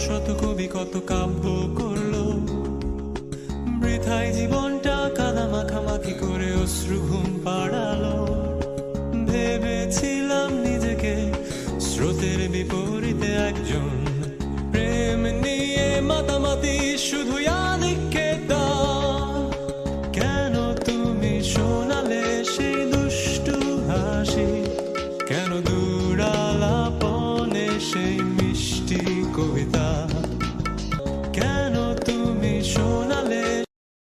শত কবি কত কাব্য করল। বৃথায় জীবনটা কাদা মাখামাখি করে অশ্রু ঘুম পাড়ালো। ভেবেছিলাম নিজেকে স্রোতের বিপরীতে একজন। প্রেম নিয়ে মাতামাতি শুধু